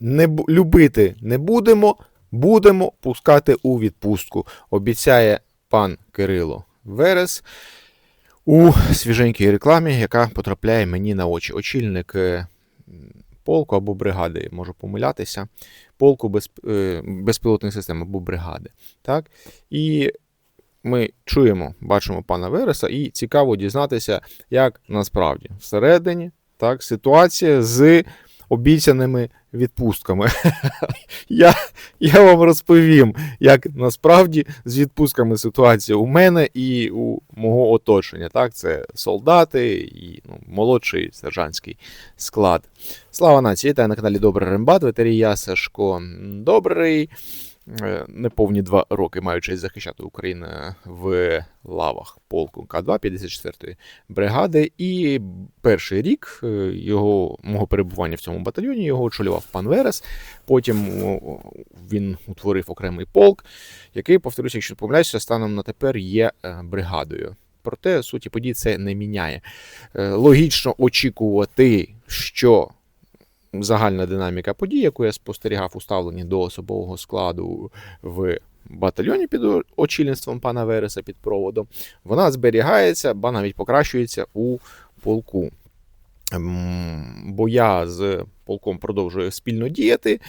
не любити не будемо, будемо пускати у відпустку. Обіцяє пан Кирило Верес у свіженькій рекламі, яка потрапляє мені на очі. Очільник е, полку або бригади, можу помилятися, полку без, е, безпілотних систем або бригади. Так? І ми чуємо, бачимо пана Вереса, і цікаво дізнатися, як насправді всередині так, ситуація з обіцяними відпустками. я, я вам розповім, як насправді з відпустками ситуація у мене і у мого оточення. Так, це солдати і ну, молодший сержантський склад. Слава нації! Вітаю на каналі Добрий Рембат, ветерій я Сашко Добрий. Е, Неповні два роки маю честь захищати Україну в лавах полку К2 54-ї бригади. І перший рік е, його мого перебування в цьому батальйоні його очолював пан Верес. Потім він утворив окремий полк, який, повторюся, якщо помиляюся, станом на тепер є е, бригадою. Проте суті подій це не міняє. Логічно очікувати, що загальна динаміка подій, яку я спостерігав у ставленні до особового складу в батальйоні під очільництвом пана Вереса під проводом, вона зберігається, ба навіть покращується у полку. Ем, Бо я з полком продовжую спільно діяти.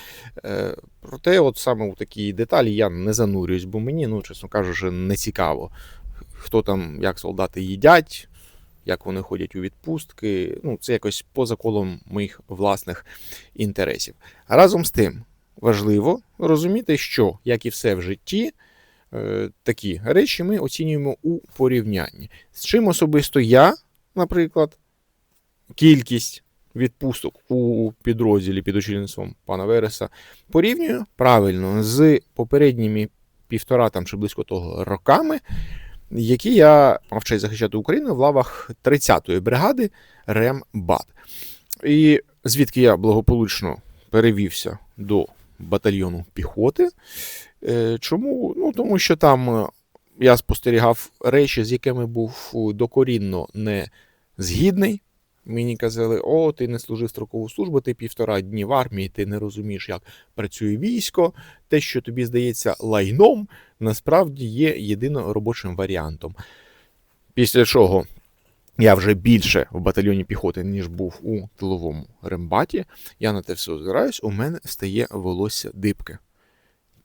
Е, Проте, от саме у такі деталі я не занурююсь, бо мені, ну, чесно кажучи, не цікаво, хто там, як солдати їдять, як вони ходять у відпустки. Ну, це якось поза колом моїх власних інтересів. Разом з тим, важливо розуміти, що, як і все в житті, е, такі речі ми оцінюємо у порівнянні. З чим особисто я, наприклад, кількість відпусток у підрозділі під очільництвом пана Вереса порівнюю правильно з попередніми півтора там чи близько того роками, які я мав честь захищати Україну в лавах 30-ї бригади РЕМБАТ. І звідки я благополучно перевівся до батальйону піхоти. Е, Чому? Ну, тому що там е, я спостерігав речі, з якими був е, докорінно не згідний. Мені казали, о, ти не служив строкову службу, ти півтора дні в армії, ти не розумієш, як працює військо. Те, що тобі здається лайном, насправді є єдино робочим варіантом. Після чого я вже більше в батальйоні піхоти, ніж був у тиловому рембаті. Я на те все озираюсь, у мене стає волосся дибки.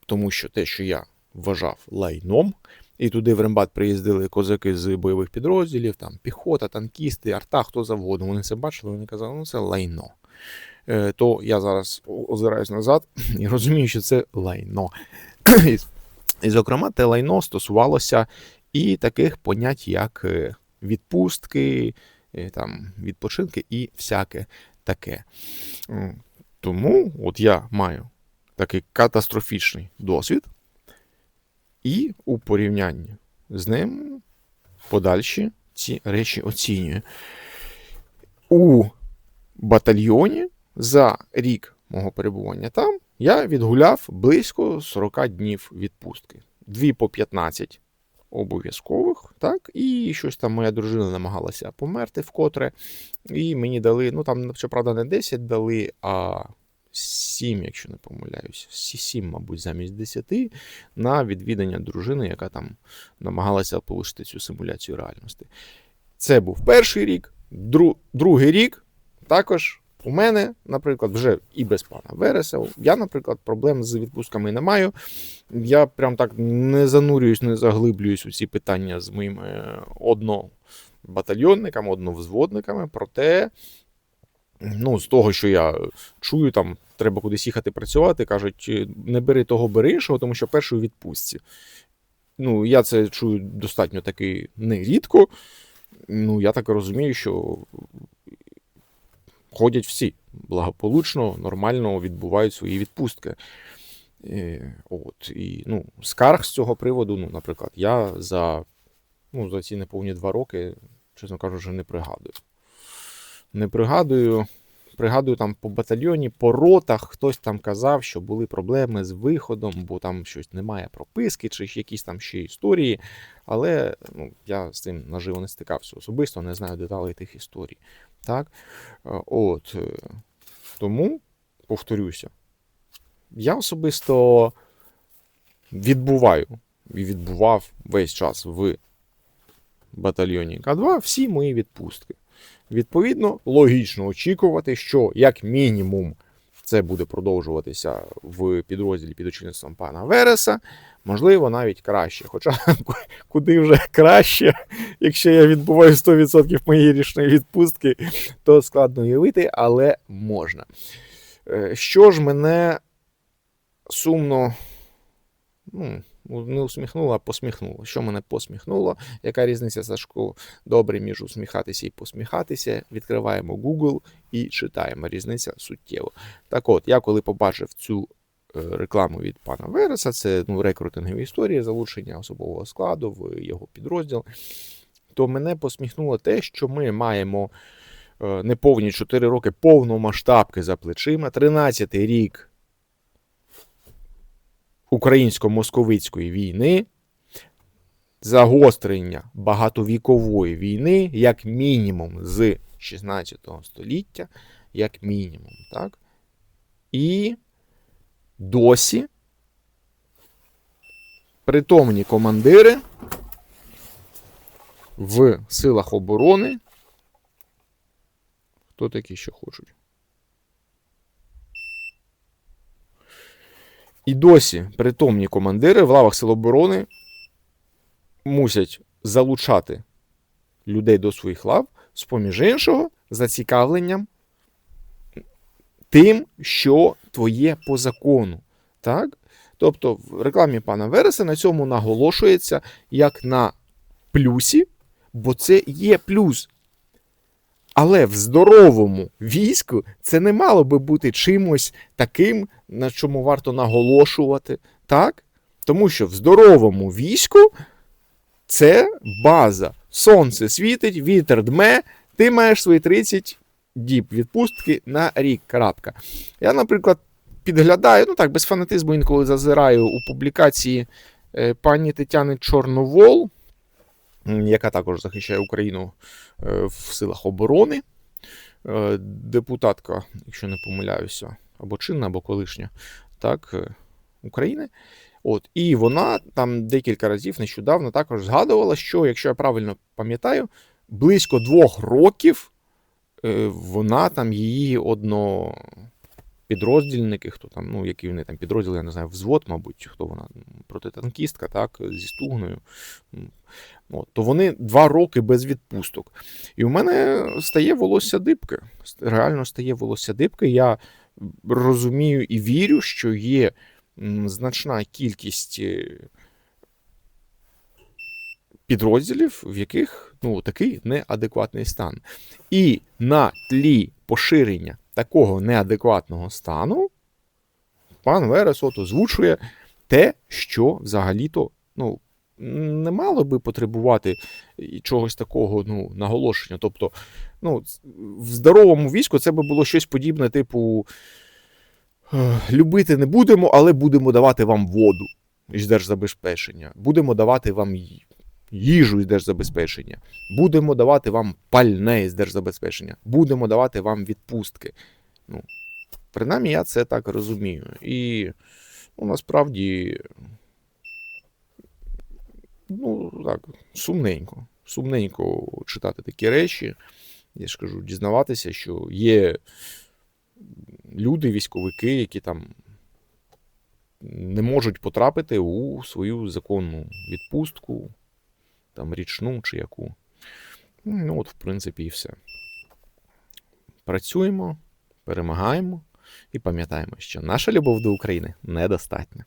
Тому що те, що я вважав лайном, і туди в рембат приїздили козаки з бойових підрозділів, там піхота, танкісти, арта, хто завгодно. Вони це бачили, вони казали, ну це лайно. Е, то я зараз озираюсь назад і розумію, що це лайно. І, зокрема, те лайно стосувалося і таких понять, як е, відпустки, е, там, відпочинки і всяке таке. Тому от я маю такий катастрофічний досвід, і у порівнянні з ним подальші ці речі оцінюю. У батальйоні за рік мого перебування там я відгуляв близько 40 днів відпустки. Дві по 15 обов'язкових, так, і щось там моя дружина намагалася померти вкотре. І мені дали, ну там, щоправда, не 10 дали, а 7, якщо не помиляюсь, 7, мабуть, замість 10 на відвідання дружини, яка там намагалася полишити цю симуляцію реальності. Це був перший рік, дру, другий рік також. У мене, наприклад, вже і без пана Вереса, я, наприклад, проблем з відпустками не маю. Я прям так не занурююсь, не заглиблююсь у ці питання з моїми однобатальйонниками, одновзводниками. Проте, ну, з того, що я чую, там треба кудись їхати працювати, кажуть, не бери того, бери іншого, тому що перший у відпустці. Ну, я це чую достатньо таки нерідко. Ну, я так розумію, що ходять всі благополучно, нормально відбувають свої відпустки. Е, От, і, ну, скарг з цього приводу, ну, наприклад, я за, ну, за ці неповні два роки, чесно кажучи, не пригадую. Не пригадую. Пригадую, там по батальйоні, по ротах хтось там казав, що були проблеми з виходом, бо там щось немає прописки, чи якісь там ще історії. Але ну, я з цим наживо не стикався особисто, не знаю деталей тих історій. Так? Е, От. е, Тому, повторюся, я особисто відбуваю і відбував весь час в батальйоні К2 всі мої відпустки. Відповідно, логічно очікувати, що як мінімум це буде продовжуватися в підрозділі під очільництвом пана Вереса, можливо, навіть краще. Хоча куди вже краще, якщо я відбуваю 100% моєї річної відпустки, то складно уявити, але можна. Е, Що ж мене сумно, ну, не усміхнуло, а посміхнуло. Що мене посміхнуло? Яка різниця, Сашко, добре між усміхатися і посміхатися? Відкриваємо Google і читаємо. Різниця суттєва. Так от, я коли побачив цю е, рекламу від пана Вереса, це ну, рекрутингові історії, залучення особового складу в його підрозділ, то мене посміхнуло те, що ми маємо е, неповні 4 роки повномасштабки за плечима, 13-й рік українсько-московицької війни, загострення багатовікової війни, як мінімум з 16 століття, як мінімум, так? І досі притомні командири в силах оборони. Хто такі що хочуть? І досі притомні командири в лавах Сил оборони мусять залучати людей до своїх лав, з поміж іншого, зацікавленням тим, що твоє по закону. Так? Тобто в рекламі пана Вереса на цьому наголошується як на плюсі, бо це є плюс. Але в здоровому війську це не мало би бути чимось таким, на чому варто наголошувати. так? Тому що в здоровому війську це база. Сонце світить, вітер дме, ти маєш свої 30 діб відпустки на рік. крапка. Я, наприклад, підглядаю, ну так, без фанатизму інколи зазираю у публікації е, пані Тетяни Чорновол, яка також захищає Україну е, в силах оборони. Е, Депутатка, якщо не помиляюся, або чинна, або колишня, так, е, України. От, і вона там декілька разів нещодавно також згадувала, що, якщо я правильно пам'ятаю, близько двох років вона там її одно підроздільники, хто там, ну, які вони там підрозділи, я не знаю, взвод, мабуть, хто вона, протитанкістка, так, зі стугною. От, то вони два роки без відпусток. І у мене стає волосся дибки. Реально стає волосся дибки. Я розумію і вірю, що є значна кількість е, підрозділів, в яких ну, такий неадекватний стан. І на тлі поширення такого неадекватного стану пан Верес от озвучує те, що взагалі-то ну, не мало би потребувати чогось такого ну, наголошення. Тобто, ну, в здоровому війську це би було щось подібне, типу. «Е, Любити не будемо, але будемо давати вам воду із держзабезпечення. Будемо давати вам їжу із держзабезпечення. Будемо давати вам пальне із держзабезпечення. Будемо давати вам відпустки. Ну, принаймні, я це так розумію. І ну, насправді, ну, так, сумненько. Сумненько читати такі речі. Я ж кажу, дізнаватися, що є люди, військовики, які там не можуть потрапити у свою законну відпустку, там річну чи яку. Ну, от, в принципі, і все. Працюємо, перемагаємо і пам'ятаємо, що наша любов до України недостатня.